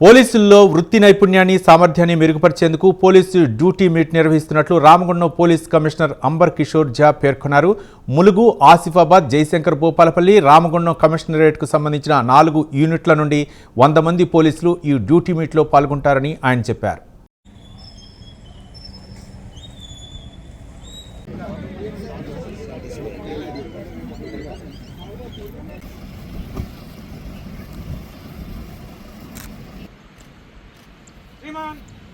పోలీసుల్లో వృత్తి నైపుణ్యాన్ని సామర్థ్యాన్ని మెరుగుపరిచేందుకు పోలీసు డ్యూటీ మీట్ నిర్వహిస్తున్నట్లు రామగుండం పోలీస్ కమిషనర్ అంబర్ కిషోర్ ఝా పేర్కొన్నారు. ములుగు ఆసిఫాబాద్ జయశంకర్ భూపాలపల్లి రామగుండం కమిషనరేట్కు సంబంధించిన నాలుగు యూనిట్ల నుండి వంద మంది పోలీసులు ఈ డ్యూటీ మీట్లో పాల్గొంటారని ఆయన చెప్పారు.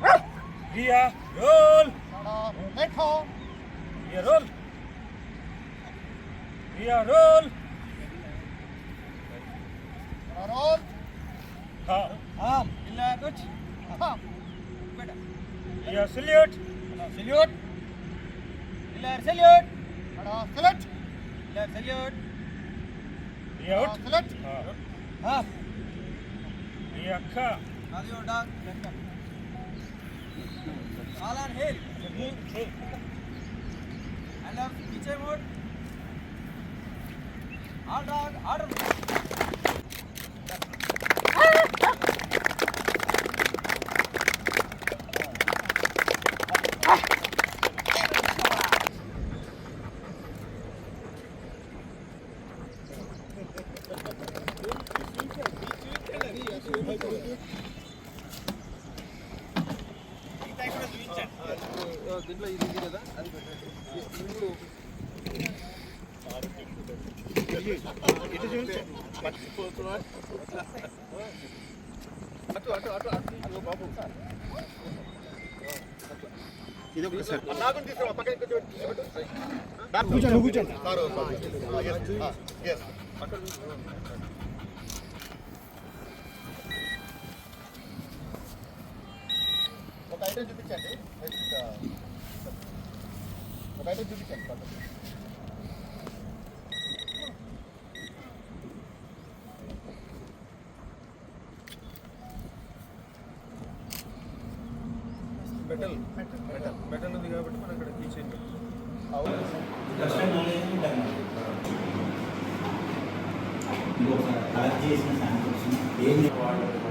Gia, roll. Let go. Gia, roll. Gia, roll. Roll. Arm. Arm. Illa kuch. Arm. Beta. Gia, salute. Salute. Illa salute. Ada salute. Illa salute. Gia out. Salute. Arm. Gia ka. Adi order. Let go. इल्ला salute बड़ा salute इल्ला salute रिया उठ salute దీంట్లో ఇది ఉంది కదా? అది బాబు. Sir నాగం తీసుకురా పక్కన చూపించండి. బయట చూపించాను పక్కన. మెటల్ మెటల్ మెటల్ ఉంది కాబట్టి మనం ఇక్కడ తీసేయండి కలెక్ట్ చేసిన శాంపుల్స్ ఏం తీస్తే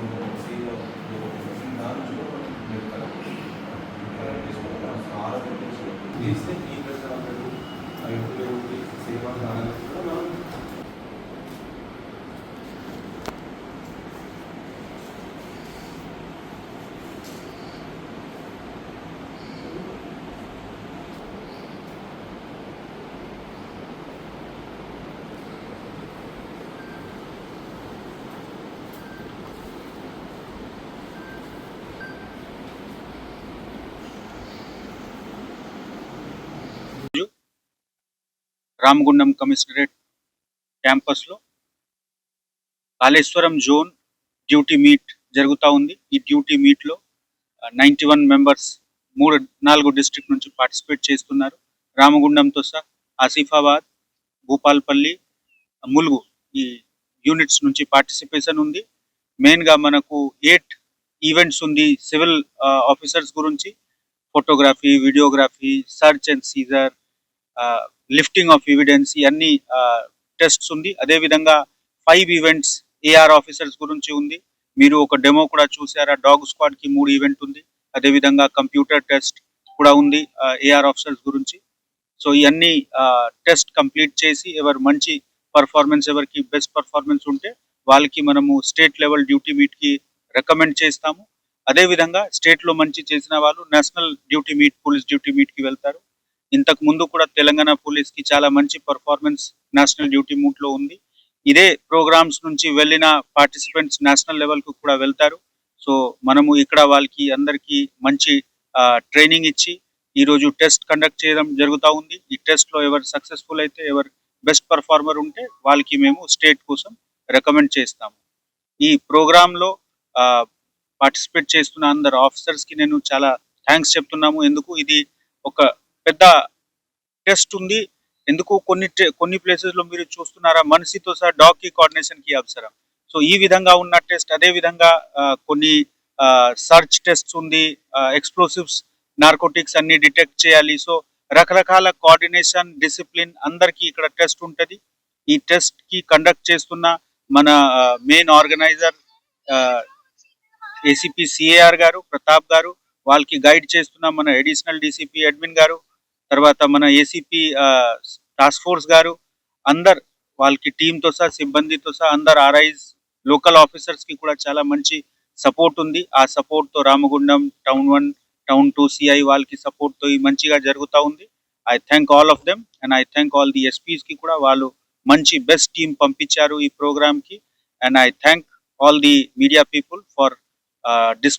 రామగుండం కమిషనరేట్ క్యాంపస్లో కాళేశ్వరం జోన్ డ్యూటీ మీట్ జరుగుతూ ఉంది. ఈ డ్యూటీ మీట్లో నైంటీ వన్ మెంబర్స్ మూడు నాలుగు డిస్ట్రిక్ట్ నుంచి పార్టిసిపేట్ చేస్తున్నారు. రామగుండంతో సహా ఆసిఫాబాద్ భూపాల్పల్లి ములుగు ఈ యూనిట్స్ నుంచి పార్టిసిపేషన్ ఉంది. మెయిన్గా మనకు ఎయిట్ ఈవెంట్స్ ఉంది సివిల్ ఆఫీసర్స్ గురించి. Photography videography search and seizure lifting of evidence ఇవన్నీ టెస్ట్స్ ఉంది. అదేవిధంగా ఫైవ్ ఈవెంట్స్ ఏఆర్ ఆఫీసర్స్ గురించి ఉంది. మీరు ఒక డెమో కూడా చూసారా డాగ్ స్క్వాడ్కి మూడు ఈవెంట్ ఉంది. అదేవిధంగా కంప్యూటర్ టెస్ట్ కూడా ఉంది ఏఆర్ ఆఫీసర్స్ గురించి. సో ఇవన్నీ టెస్ట్ కంప్లీట్ చేసి ఎవరు మంచి పర్ఫార్మెన్స్ ఎవరికి బెస్ట్ పర్ఫార్మెన్స్ ఉంటే వాళ్ళకి మనము స్టేట్ లెవెల్ డ్యూటీ మీట్కి రికమెండ్ చేస్తాము. అదేవిధంగా స్టేట్లో మంచి చేసిన వాళ్ళు national duty meet police duty మీట్కి వెళ్తారు. ఇంతకు ముందు కూడా తెలంగాణ పోలీస్కి చాలా మంచి పర్ఫార్మెన్స్ నేషనల్ డ్యూటీ మూట్లో ఉంది. ఇదే ప్రోగ్రామ్స్ నుంచి వెళ్ళిన పార్టిసిపెంట్స్ నేషనల్ లెవెల్కు కూడా వెళ్తారు. సో మనము ఇక్కడ వాళ్ళకి అందరికీ మంచి ట్రైనింగ్ ఇచ్చి ఈ రోజు టెస్ట్ కండక్ట్ చేయడం జరుగుతూ ఉంది. ఈ టెస్ట్లో ఎవరు సక్సెస్ఫుల్ అయితే ఎవరు బెస్ట్ పర్ఫార్మర్ ఉంటే వాళ్ళకి మేము స్టేట్ కోసం రికమెండ్ చేస్తాము. ఈ ప్రోగ్రామ్లో పార్టిసిపేట్ చేస్తున్న అందరు ఆఫీసర్స్కి నేను చాలా థ్యాంక్స్ చెప్తున్నాము. ఎందుకు? ఇది ఒక పెద్ద టెస్ట్ ఉంది. ఎందుకు కొన్ని కొన్ని ప్లేసెస్లో మీరు చూస్తున్నారా? మనిషితో సహా డాగ్కి కోఆర్డినేషన్కి అవసరం. సో ఈ విధంగా ఉన్న టెస్ట్ అదే విధంగా ఆ, కొన్ని సర్చ్ టెస్ట్ ఉంది. ఎక్స్ప్లోసివ్స్ నార్కోటిక్స్ అన్ని డిటెక్ట్ చేయాలి. సో రకరకాల కోఆర్డినేషన్ డిసిప్లిన్ అందరికీ ఇక్కడ టెస్ట్ ఉంటది. ఈ టెస్ట్కి కండక్ట్ చేస్తున్న మన మెయిన్ ఆర్గనైజర్ ఏసీపీ సిఏఆర్ గారు ప్రతాప్ గారు వాళ్ళకి గైడ్ చేస్తున్న మన అడిషనల్ డీసీపీ అడ్మిన్ గారు తర్వాత మన ఏసీపీ టాస్క్ ఫోర్స్ గారు అందరు వాళ్ళకి టీంతో సహా సిబ్బందితో సహా అందరు ఆర్ఐస్ లోకల్ ఆఫీసర్స్కి కూడా చాలా మంచి సపోర్ట్ ఉంది. ఆ సపోర్ట్తో Ramagundam town one town two CI వాళ్ళకి సపోర్ట్తో ఈ మంచిగా జరుగుతూ ఉంది. I thank all of them and I thank all the ఎస్పీస్కి కూడా వాళ్ళు మంచి బెస్ట్ టీం పంపించారు ఈ ప్రోగ్రామ్కి and I thank all the media people for this